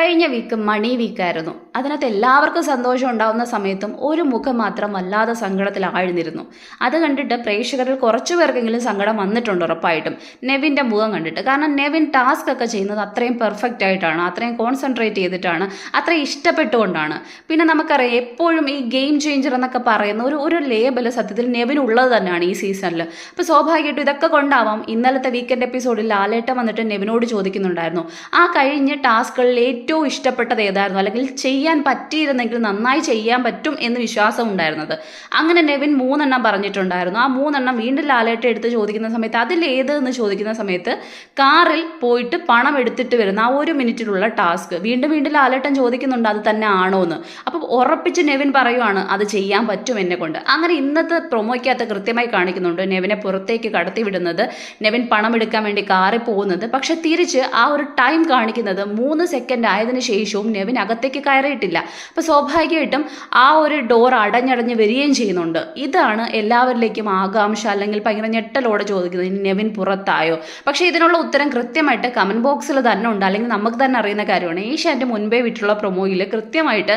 കഴിഞ്ഞ വീക്ക് മണി വീക്കായിരുന്നു അതിനകത്ത് എല്ലാവർക്കും സന്തോഷം ഉണ്ടാകുന്ന സമയത്തും ഒരു മുഖം മാത്രം വല്ലാതെ സങ്കടത്തിൽ ആഴ്ന്നിരുന്നു. അത് കണ്ടിട്ട് പ്രേക്ഷകരിൽ കുറച്ചു പേർക്കെങ്കിലും സങ്കടം വന്നിട്ടുണ്ട് ഉറപ്പായിട്ടും. നെവിന്റെ മുഖം കണ്ടിട്ട്. കാരണം നെവിൻ ടാസ്ക് ഒക്കെ ചെയ്യുന്നത് അത്രയും പെർഫെക്റ്റ് ആയിട്ടാണ് അത്രയും കോൺസെൻട്രേറ്റ് ചെയ്തിട്ടാണ് അത്രയും ഇഷ്ടപ്പെട്ടുകൊണ്ടാണ്. പിന്നെ നമുക്കറിയാം എപ്പോഴും ഈ ഗെയിം ചേഞ്ചർ എന്നൊക്കെ പറയുന്ന ഒരു ഒരു ലേബൽ സത്യത്തിൽ നെവിൻ ഉള്ളത് തന്നെയാണ് ഈ സീസണിൽ അപ്പോൾ സ്വാഭാവികമായിട്ടും ഇതൊക്കെ കൊണ്ടാവാം. ഇന്നലത്തെ വീക്കെൻഡ് എപ്പിസോഡിൽ ലാലേട്ടം വന്നിട്ട് നെവിനോട് ചോദിക്കുന്നുണ്ടായിരുന്നു. ആ കഴിഞ്ഞ ടാസ്കുകളിൽ ഏറ്റവും ഇഷ്ടപ്പെട്ടത് ഏതായിരുന്നു? അല്ലെങ്കിൽ ചെയ്യാൻ പറ്റിയിരുന്നെങ്കിൽ നന്നായി ചെയ്യാൻ പറ്റും എന്ന് വിശ്വാസം ഉണ്ടായിരുന്നത്. അങ്ങനെ നെവിൻ മൂന്നെണ്ണം പറഞ്ഞിട്ടുണ്ടായിരുന്നു. ആ മൂന്നെണ്ണം വീണ്ടും ലാലേട്ട എടുത്ത് ചോദിക്കുന്ന സമയത്ത് അതിലേത് എന്ന് ചോദിക്കുന്ന സമയത്ത് കാറിൽ പോയിട്ട് പണം എടുത്തിട്ട് വരുന്ന ആ ഒരു മിനിറ്റിലുള്ള ടാസ്ക്. വീണ്ടും വീണ്ടും ലാലേട്ടൻ ചോദിക്കുന്നുണ്ട് അത് തന്നെ ആണോ എന്ന് അപ്പം ഉറപ്പിച്ച് നെവിൻ പറയുവാണ് അത് ചെയ്യാൻ പറ്റും എന്നെ കൊണ്ട്. അങ്ങനെ ഇന്നത്തെ പ്രൊമോയ്ക്കകത്ത് കൃത്യമായി കാണിക്കുന്നുണ്ട് നെവിനെ പുറത്തേക്ക് കടത്തി വിടുന്നത് നെവിൻ പണം എടുക്കാൻ വേണ്ടി കാറിൽ പോകുന്നത്. പക്ഷെ തിരിച്ച് ആ ഒരു ടൈം കാണിക്കുന്നത് മൂന്ന് സെക്കൻഡ് ആയതിനു ശേഷവും നെവിൻ അകത്തേക്ക് കയറിയിട്ടില്ല. അപ്പോൾ സ്വാഭാവികമായിട്ടും ആ ഒരു ഡോർ അടഞ്ഞടഞ്ഞ് വരികയും ചെയ്യുന്നുണ്ട്. ഇതാണ് എല്ലാവരിലേക്കും ആകാംക്ഷ അല്ലെങ്കിൽ ഭയങ്കര ഞെട്ടലോടെ ചോദിക്കുന്നത് നെവിൻ പുറത്തായോ? പക്ഷേ ഇതിനുള്ള ഉത്തരം കൃത്യമായിട്ട് കമന്റ് ബോക്സിൽ തന്നെ ഉണ്ട്. അല്ലെങ്കിൽ നമുക്ക് തന്നെ അറിയുന്ന കാര്യമാണ്. ഏഷ്യാന്റെ മുൻപേ വിട്ടുള്ള പ്രൊമോയിൽ കൃത്യമായിട്ട്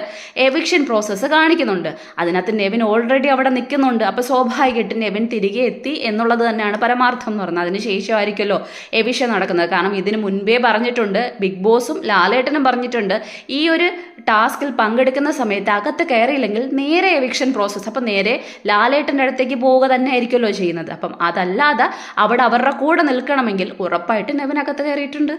എവിക്ഷൻ പ്രോസസ്സ് കാണിക്കുന്നുണ്ട്. അതിനകത്ത് നെവിൻ ഓൾറെഡി അവിടെ നിൽക്കുന്നുണ്ട്. അപ്പോൾ സ്വാഭാവികമായിട്ട് നെവിൻ തിരികെ എത്തി എന്നുള്ളത് തന്നെയാണ് പരമാർത്ഥം എന്ന് പറയുന്നത് അതിന് ശേഷമായിരിക്കുമല്ലോ എവിഷൻ നടക്കുന്നത്. കാരണം ഇതിന് മുൻപേ പറഞ്ഞിട്ടുണ്ട് ബിഗ് ബോസും ലാലേട്ടനും പറഞ്ഞിട്ടുണ്ട്. ഈ ഒരു ടാസ്കിൽ പങ്കെടുക്കുന്ന സമയത്ത് അകത്ത് കയറിയില്ലെങ്കിൽ നേരെ എവിക്ഷൻ പ്രോസസ്സ് അപ്പം നേരെ ലാലേട്ടന്റെ അടുത്തേക്ക് പോവുക തന്നെ ആയിരിക്കുമല്ലോ ചെയ്യുന്നത്. അപ്പം അതല്ലാതെ അവിടെ അവരുടെ കൂടെ നിൽക്കണമെങ്കിൽ ഉറപ്പായിട്ട് നെവൻ അകത്ത് കയറിയിട്ടുണ്ട്.